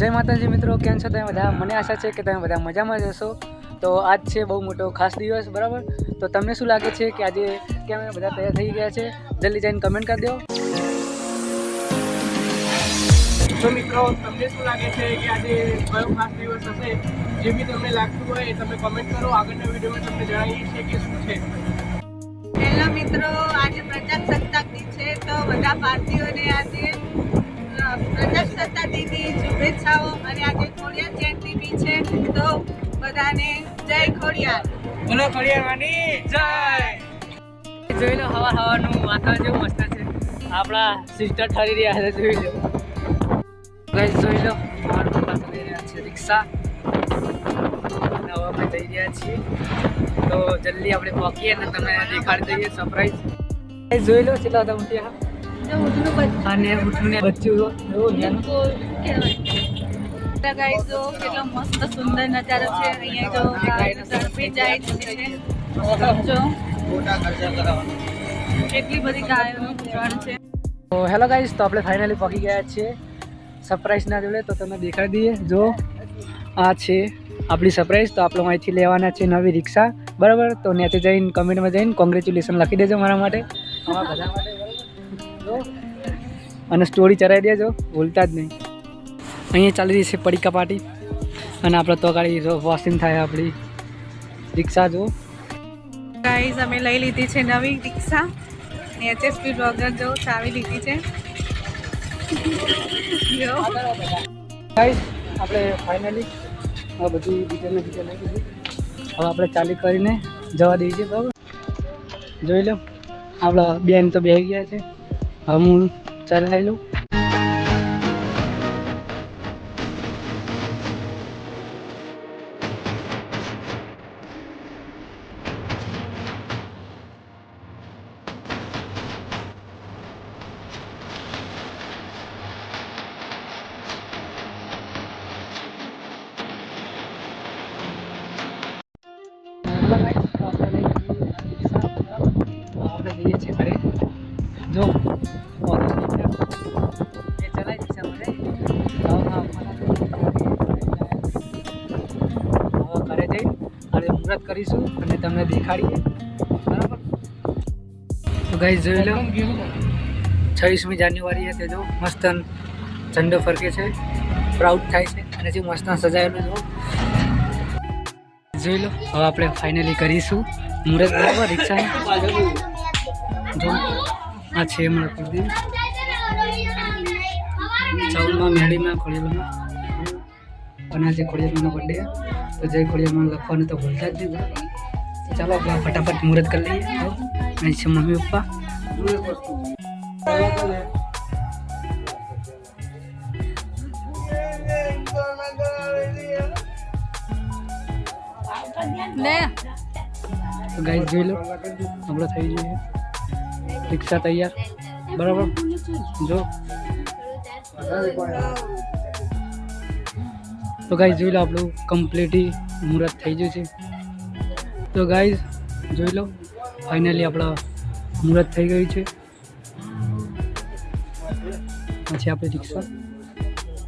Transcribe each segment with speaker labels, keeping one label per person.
Speaker 1: જય માતાજી મિત્રો કેમ છો તમે બધા? મને આશા છે કે તમે બધા મજામાં જ હશો. તો આજ છે બહુ મોટો ખાસ દિવસ બરાબર? તો તમને શું લાગે છે કે આજે કેમ બધા તૈયાર થઈ ગયા છે? જલ્દી જઈને કમેન્ટ કરી દો.
Speaker 2: તો મિત્રો તમને શું લાગે છે કે આજે કયો ખાસ દિવસ હશે? જે બી તમને લાગતું હોય એ તમે કમેન્ટ કરો. આગળના વિડીયોમાં તમને જણાવીએ છીએ કે શું છે.
Speaker 3: હેલો મિત્રો આજે પ્રજાસત્તાક દિન છે તો બધા ભારતીયોને બધાને જય ખોડિયાર.
Speaker 2: બોલો ખડિયાવાની જય.
Speaker 1: જોઈ લો હવા હવાનું વાતાવરણ જેવું મસ્ત છે. આપણા સિસ્ટર ઠરી રહ્યા છે જોઈ લો. ગાઈસ જોઈ લો. અમારા પપ્પા ચલાવી રહ્યા છે રિક્ષા. અને હવે અમે જઈ રહ્યા છીએ. તો જલ્દી આપણે પહોંચીએ અને તમને દેખાડી દઈએ સરપ્રાઈઝ જોઈ લો કેટલા હતા ઊંટિયા.
Speaker 3: જો ઉઠનું બધું
Speaker 1: અને ઉઠીને બચ્ચું નાનું
Speaker 3: ગાઈસ જો કેટલો મસ્ત સુંદર નજારો છે. અહીંયા તો ગાયનું ઝડપી જાય છે. જો કેટલી બધી ગાયોનું રણ છે.
Speaker 1: તો હેલો ગાઈસ તો આપણે ફાઇનલી પહોંચી ગયા છીએ સરપ્રાઈઝ ના જોડે. તો તમને દેખાડી દઈએ. જો આ છે આપણી સરપ્રાઈઝ તો આપણે અહીંથી લેવાના છે નવી રિક્ષા. બરાબર? તો ત્યાંથી જઈને કમેન્ટમાં જઈને કોંગ્રેચ્યુલેશન લખી દેજો મારા માટે. અમારા બધા માટે જો અને સ્ટોરી ચડાવી દેજો. ભૂલતા જ નહીં. અહીંયા ચાલી રહી છે પડીકા પાર્ટી. અને આપણે તો ગાડી વોશિંગ થાય આપણી. રિક્ષા જો
Speaker 3: ગાઈઝ અમે લઈ લીધી છે નવી રિક્ષા. એચએસપી બ્લોગર જો ચાવી લીધી છે.
Speaker 1: ગાઈઝ આપણે ફાઇનલી આ બધી ડિટેલ ડિટેલ લઈ લીધી. હવે આપણે ચાલી કરીને જવા દઈએ છીએ બરાબર? જોઈ લો. આપણા બેન તો બેસી ગયા છે. હવે હું ચલાવી લઉં. જો ઘરે જઈ અને મુહૂર્ત કરીશું અને તમને દેખાડીએ. બરાબર? તો જોઈ લો. છવ્વીસમી જાન્યુઆરી તે જો મસ્ત ઝંડો ફરકે છે. પ્રાઉડ થાય છે અને જે મસ્ત સજાયેલું જો જોઈ લો હવે આપણે ફાઇનલી કરીશું. મુહૂર્ત બરાબર રિક્ષા જો. આ છે હમણાં કુલદીપ ચૌદમાં મેળીમાં ખોડિયામાં અને આજે ખોડિયામાંનો બર્થડે તો જય ખોડિયામાં લખવાનું તો ભૂલતા જ નહીં બરાબર તો ચાલો આપણે ફટાફટ મુહૂર્ત કરી લઈએ તો અહીં છે મમ્મી પપ્પા
Speaker 3: લે
Speaker 1: તો ગાઈસ જોઈ લો આપણે થઈ જઈએ રિક્ષા તૈયાર. બરાબર? જો. તો ગાઈઝ જોઈ લો આપણું કમ્પ્લીટલી મુહૂર્ત થઈ ગયું છે. તો ગાઈઝ જોઈ લો ફાઇનલી આપણા મુહૂર્ત થઈ ગયું છે. પછી આપણે રિક્ષા.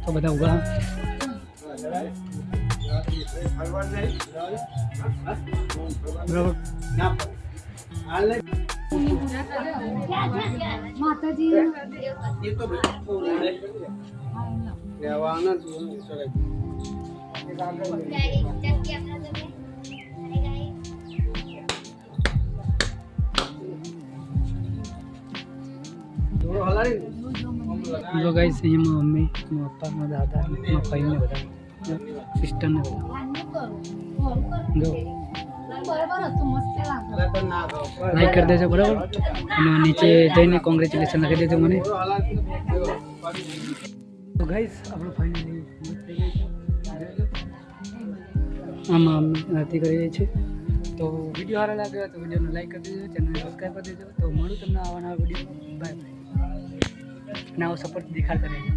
Speaker 1: તો બધા ઊભા બરાબર? જો ગાઈસ અહીંયા મમ્મી મારા પપ્પા મારા દાદા માં ભાઈ ને બધા સિસ્ટરને બધા જો લાઈક કરી દેજો બરાબર? અને નીચે જઈને કોંગ્રેચ્યુલેશન લખી દેજો મને. તો ગાઈસ આપણું ફાઇનલી આમાં આરતી કરી રહી છે. તો વીડિયો સારો લાગ્યો તો વિડીયોને લાઈક કરી દેજો ચેનલને સબસ્ક્રાઈબ કરી દેજો. તો મળું તમને આવવાના વીડિયો બાય બાય અને આવો સપોર્ટ દેખાડતા રહેજો.